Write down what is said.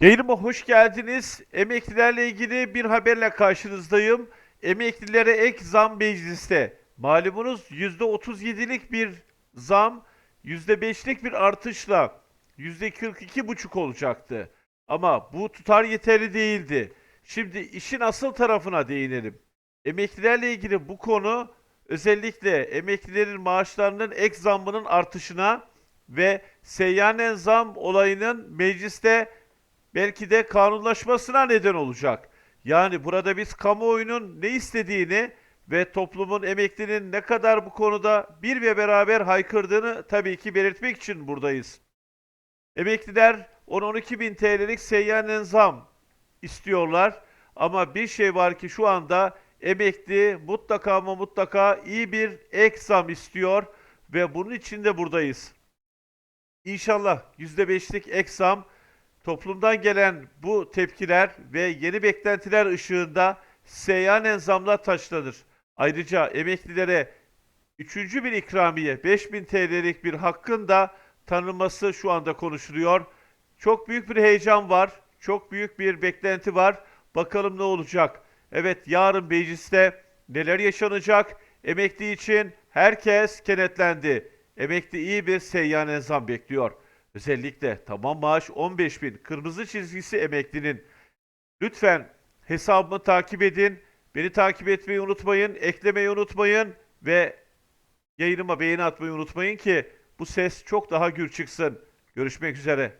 Yayınıma hoş geldiniz. Emeklilerle ilgili bir haberle karşınızdayım. Emeklilere ek zam mecliste. Malumunuz %37'lik bir zam, %5'lik bir artışla %42,5 olacaktı. Ama bu tutar yeterli değildi. Şimdi işin asıl tarafına değinelim. Emeklilerle ilgili bu konu özellikle emeklilerin maaşlarının ek zammının artışına ve seyyanen zam olayının mecliste belki de kanunlaşmasına neden olacak. Yani burada biz kamuoyunun ne istediğini ve toplumun emeklinin ne kadar bu konuda bir ve beraber haykırdığını tabii ki belirtmek için buradayız. Emekliler 10-12 bin TL'lik seyyanen zam istiyorlar. Ama bir şey var ki şu anda emekli mutlaka ama mutlaka iyi bir ek zam istiyor ve bunun için de buradayız. İnşallah %5'lik ek zam toplumdan gelen bu tepkiler ve yeni beklentiler ışığında seyyanen zamlar taşlanır. Ayrıca emeklilere üçüncü bir ikramiye 5000 TL'lik bir hakkın da tanınması şu anda konuşuluyor. Çok büyük bir heyecan var. Çok büyük bir beklenti var. Bakalım ne olacak? Evet yarın mecliste neler yaşanacak? Emekli için herkes kenetlendi. Emekli iyi bir seyyanen zam bekliyor. Özellikle tamam maaş 15 bin. Kırmızı çizgisi emeklinin. Lütfen hesabımı takip edin. Beni takip etmeyi unutmayın. Eklemeyi unutmayın. Ve yayınıma beğeni atmayı unutmayın ki bu ses çok daha gür çıksın. Görüşmek üzere.